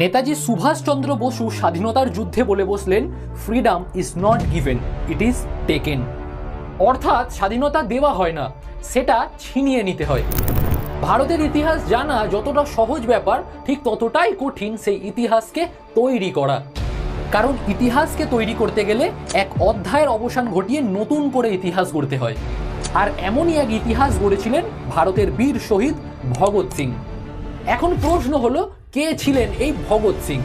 নেতাজি সুভাষচন্দ্র বসু স্বাধীনতার যুদ্ধে বলে বসলেন freedom is not given it is taken অর্থাৎ স্বাধীনতা দেওয়া হয় না, সেটা ছিনিয়ে নিতে হয়। ভারতের ইতিহাস জানা যতটা সহজ ব্যাপার, ঠিক ততটাই কঠিন সেই ইতিহাসকে তৈরি করা। কারণ ইতিহাসকে তৈরি করতে গেলে এক অধ্যায়ের অবসান ঘটিয়ে নতুন করে ইতিহাস গড়তে হয়। আর এমনই এক ইতিহাস গড়েছিলেন ভারতের বীর শহীদ ভগৎ সিং। এখন প্রশ্ন হলো কে ছিলেন এই ভগৎ সিং?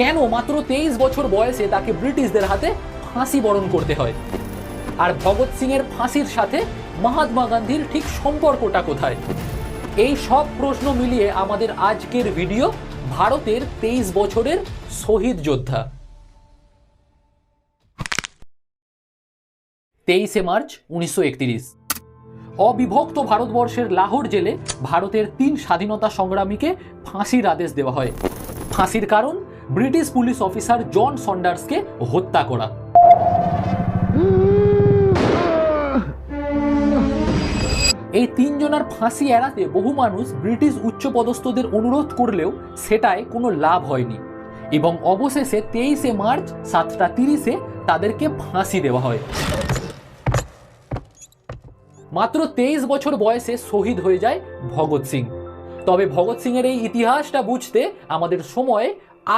কেন মাত্র তেইশ বছর বয়সে তাকে ব্রিটিশদের হাতে ফাঁসি বরণ করতে হয়? আর ভগৎ সিং এর ফাঁসির সাথে মহাত্মা গান্ধীর ঠিক সম্পর্কটা কোথায়? এই সব প্রশ্ন মিলিয়ে আমাদের আজকের ভিডিও ভারতের তেইশ বছরের শহীদ যোদ্ধা। তেইশে মার্চ উনিশশো অবিভক্ত ভারতবর্ষের লাহোর জেলে ভারতের তিন স্বাধীনতা সংগ্রামীকে ফাঁসির আদেশ দেওয়া হয়। ফাঁসির কারণ, ব্রিটিশ পুলিশ অফিসার জন সন্ডার্সকে হত্যা করা। এই তিনজনের ফাঁসি এড়াতে বহু মানুষ ব্রিটিশ উচ্চপদস্থদের অনুরোধ করলেও সেটায় কোনো লাভ হয়নি এবং অবশেষে তেইশে মার্চ, সাতটা তিরিশে তাদেরকে ফাঁসি দেওয়া হয়। মাত্র তেইশ বছর বয়সে শহীদ হয়ে যায় ভগৎ সিং। তবে ভগৎ সিংয়ের এই ইতিহাসটা বুঝতে আমাদের সময়ে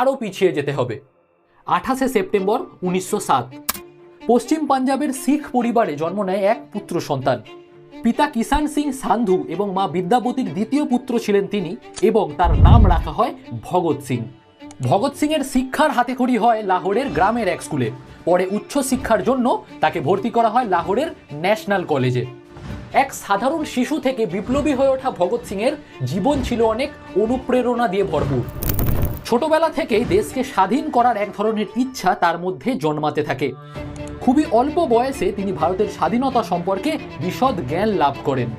আরও পিছিয়ে যেতে হবে। আঠাশে সেপ্টেম্বর উনিশশো সাত। পশ্চিম পাঞ্জাবের শিখ পরিবারে জন্ম নেয় এক পুত্র সন্তান। পিতা কিষান সিং সান্ধু এবং মা বিদ্যাপতির দ্বিতীয় পুত্র ছিলেন তিনি এবং তার নাম রাখা হয় ভগৎ সিং। ভগৎ সিং এর শিক্ষার হাতেখড়ি হয় লাহোরের গ্রামের এক স্কুলে। পরে উচ্চ শিক্ষার জন্য তাকে ভর্তি করা হয় লাহোরের ন্যাশনাল কলেজে। এক সাধারণ শিশু থেকে বিপ্লবী হয়ে ওঠা ভগৎ সিং এর জীবন ছিল অনেক অনুপ্রেরণা দিয়ে ভরপুর। ছোটবেলা থেকেই দেশকে স্বাধীন করার এক ধরনের ইচ্ছা তার মধ্যে জন্মাতে থাকে। খুবই অল্প বয়সে তিনি ভারতের স্বাধীনতা সম্পর্কে বিশদ জ্ঞান লাভ করেন।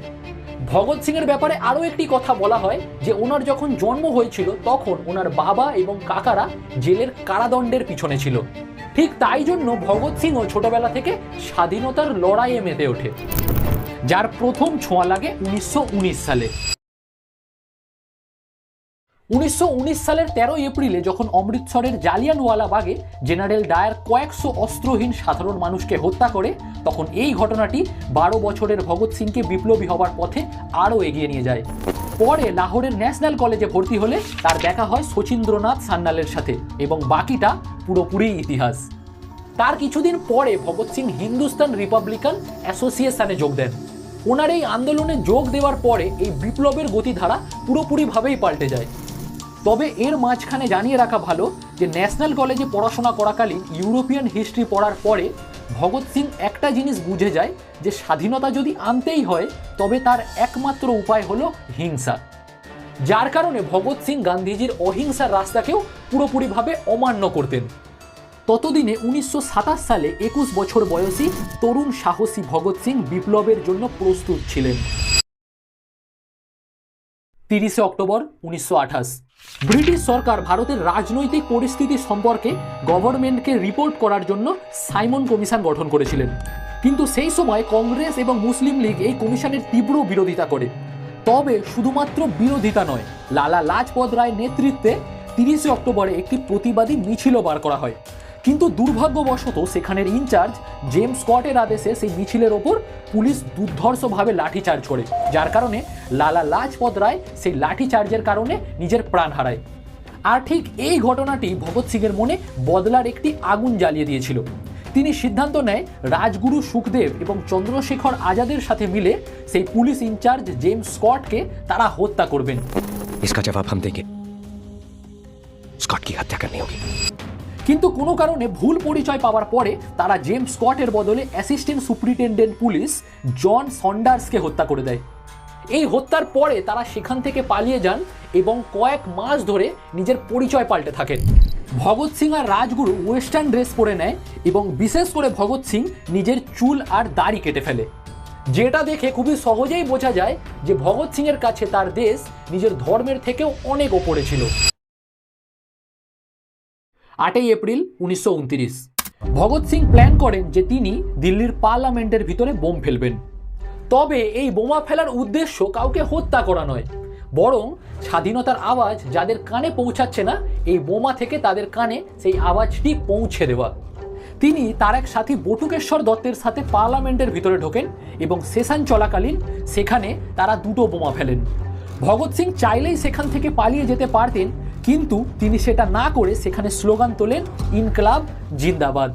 ভগৎ সিং এর ব্যাপারে আরও একটি কথা বলা হয় যে, ওনার যখন জন্ম হয়েছিল, তখন ওনার বাবা এবং কাকারা জেলের কারাদণ্ডের পিছনে ছিল। ঠিক তাই জন্য ভগৎ সিংও ছোটবেলা থেকে স্বাধীনতার লড়াইয়ে মেতে ওঠে। যার প্রথম ছোঁয়া লাগে উনিশশো উনিশ সালে। উনিশশো উনিশ সালের তেরো এপ্রিলে যখন অমৃতসরের জালিয়ানওয়ালাবাগে জেনারেল ডায়ার কয়েকশো অস্ত্রহীন সাধারণ মানুষকে হত্যা করে, তখন এই ঘটনাটি বারো বছরের ভগৎ সিংকে বিপ্লবী হবার পথে আরও এগিয়ে নিয়ে যায়। পরে লাহোরের ন্যাশনাল কলেজে ভর্তি হলে তার দেখা হয় শচীন্দ্রনাথ সান্যালের সাথে এবং বাকিটা পুরোপুরি ইতিহাস। তার কিছুদিন পরে ভগৎ সিং হিন্দুস্তান রিপাবলিকান অ্যাসোসিয়েশনে যোগ দেন। ওনার এই আন্দোলনে যোগ দেওয়ার পরে এই বিপ্লবের গতিধারা পুরোপুরিভাবেই পাল্টে যায়। তবে এর মাঝখানে জানিয়ে রাখা ভালো যে ন্যাশনাল কলেজে পড়াশোনা করাকালীন ইউরোপিয়ান হিস্ট্রি পড়ার পরে ভগৎ সিং একটা জিনিস বুঝে যায় যে স্বাধীনতা যদি আনতেই হয়, তবে তার একমাত্র উপায় হলো হিংসা। যার কারণে ভগৎ সিং গান্ধীজির অহিংসার রাস্তাকেও পুরোপুরিভাবে অমান্য করতেন। ততদিনে উনিশশো সাতাশ সালে একুশ বছর বয়সী তরুণ সাহসী ভগৎ সিং বিপ্লবের জন্য প্রস্তুত ছিলেন। তিরিশে অক্টোবর উনিশশো আঠাশ। ব্রিটিশ সরকার ভারতের রাজনৈতিক পরিস্থিতি সম্পর্কে গভর্নমেন্টকে রিপোর্ট করার জন্য সাইমন কমিশন গঠন করেছিলেন। কিন্তু সেই সময় কংগ্রেস এবং মুসলিম লীগ এই কমিশনের তীব্র বিরোধিতা করে। তবে শুধুমাত্র বিরোধিতা নয়, লালা লাজপত রায় নেতৃত্বে তিরিশে অক্টোবরে একটি প্রতিবাদী মিছিলও বার করা হয়। কিন্তু দুর্ভাগ্যবশত সেখানের ইনচার্জ জেমস স্কটের আদেশে সেই মিছিলের ওপর পুলিশ দুর্ধর্ষভাবে লাঠিচার্জ করে যার কারণে লালা লাজপত রায় সেই লাঠিচার্জের কারণে নিজের প্রাণ হারায় আর ঠিক এই ঘটনাটি ভগৎ সিংয়ের মনে বদলার একটি আগুন জ্বালিয়ে দিয়েছিল তিনি সিদ্ধান্ত নেয় রাজগুরু সুখদেব এবং চন্দ্রশেখর আজাদের সাথে মিলে সেই পুলিশ ইনচার্জ জেমস স্কটকে তারা হত্যা করবেন इसका जवाब हम देंगे स्कॉट की हत्या करनी होगी কিন্তু কোনো কারণে ভুল পরিচয় পাওয়ার পরে তারা জেমস স্কটের বদলে অ্যাসিস্ট্যান্ট সুপ্রিটেন্ডেন্ট পুলিশ জন সন্ডার্সকে হত্যা করে দেয়। এই হত্যার পরে তারা সেখান থেকে পালিয়ে যান এবং কয়েক মাস ধরে নিজের পরিচয় পাল্টে থাকেন। ভগৎ সিং আর রাজগুরু ওয়েস্টার্ন ড্রেস পরে নেয় এবং বিশেষ করে ভগৎ সিং নিজের চুল আর দাড়ি কেটে ফেলে। যেটা দেখে খুবই সহজেই বোঝা যায় যে ভগৎ সিংয়ের কাছে তার দেশ নিজের ধর্মের থেকেও অনেক ওপরে ছিল। আটই এপ্রিল উনিশশো ভগৎ সিং প্ল্যান করেন যে তিনি দিল্লির পার্লামেন্টের ভিতরে বোম ফেলবেন। তবে এই বোমা ফেলার উদ্দেশ্য কাউকে হত্যা করা নয়। বরং স্বাধীনতার আওয়াজ যাদের কানে পৌঁছাচ্ছে না, এই বোমা থেকে তাদের কানে সেই আওয়াজটি পৌঁছে দেওয়া। তিনি তার এক সাথী বটুকেশ্বর দত্তের সাথে পার্লামেন্টের ভিতরে ঢোকেন এবং সেশন চলাকালীন সেখানে তারা দুটো বোমা ফেলেন। ভগৎ সিং চাইলেই সেখান থেকে পালিয়ে যেতে পারতেন কিন্তু তিনি সেটা না করে সেখানে স্লোগান তোলেন ইনকলাব জিন্দাবাদ।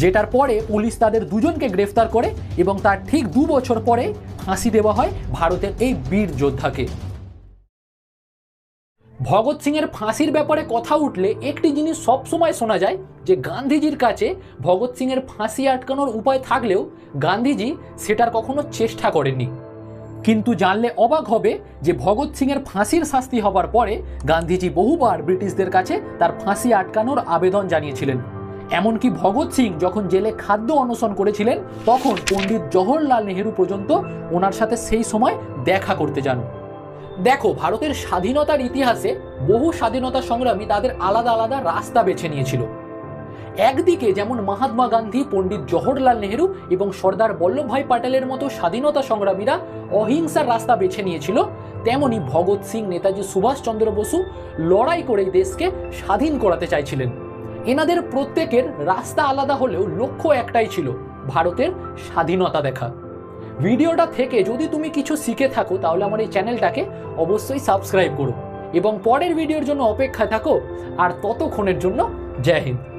যেটার পরে পুলিশ তাদের দুজনকে গ্রেফতার করে এবং তার ঠিক দু বছর পরে ফাঁসি দেওয়া হয় ভারতের এই বীর যোদ্ধাকে। ভগৎ সিং এর ফাঁসির ব্যাপারে কথা উঠলে একটি জিনিস সবসময় শোনা যায়, যে গান্ধীজির কাছে ভগৎ সিং এর ফাঁসি আটকানোর উপায় থাকলেও গান্ধীজি সেটার কখনো চেষ্টা করেননি। কিন্তু জানলে অবাক হবে যে ভগৎ সিং এর ফাঁসির শাস্তি হবার পরে গান্ধীজি বহুবার ব্রিটিশদের কাছে তার ফাঁসি আটকানোর আবেদন জানিয়েছিলেন। এমনকি ভগৎ সিং যখন জেলে খাদ্য অনশন করেছিলেন, তখন পণ্ডিত জওহরলাল নেহেরু পর্যন্ত ওনার সাথে সেই সময় দেখা করতে যান। দেখো, ভারতের স্বাধীনতার ইতিহাসে বহু স্বাধীনতা সংগ্রামী তাদের আলাদা আলাদা রাস্তা বেছে নিয়েছিল। একদিকে যেমন মহাত্মা গান্ধী, পণ্ডিত জওহরলাল নেহেরু এবং সর্দার বল্লভভাই প্যাটেলের মতো স্বাধীনতা সংগ্রামীরা অহিংসার রাস্তা বেছে নিয়েছিল, তেমনি ভগৎ সিং, নেতাজি সুভাষচন্দ্র বসু লড়াই করে দেশকে স্বাধীন করাতে চাইছিলেন। এনাদের প্রত্যেকের রাস্তা আলাদা হলেও লক্ষ্য একটাই ছিল, ভারতের স্বাধীনতা দেখা। ভিডিওটা থেকে যদি তুমি কিছু শিখে থাকো, তাহলে আমার এই চ্যানেলটাকে অবশ্যই সাবস্ক্রাইব করো। এবং পরের ভিডিওর জন্য অপেক্ষা থাকো। আর ততক্ষণের জন্য জয় হিন্দ।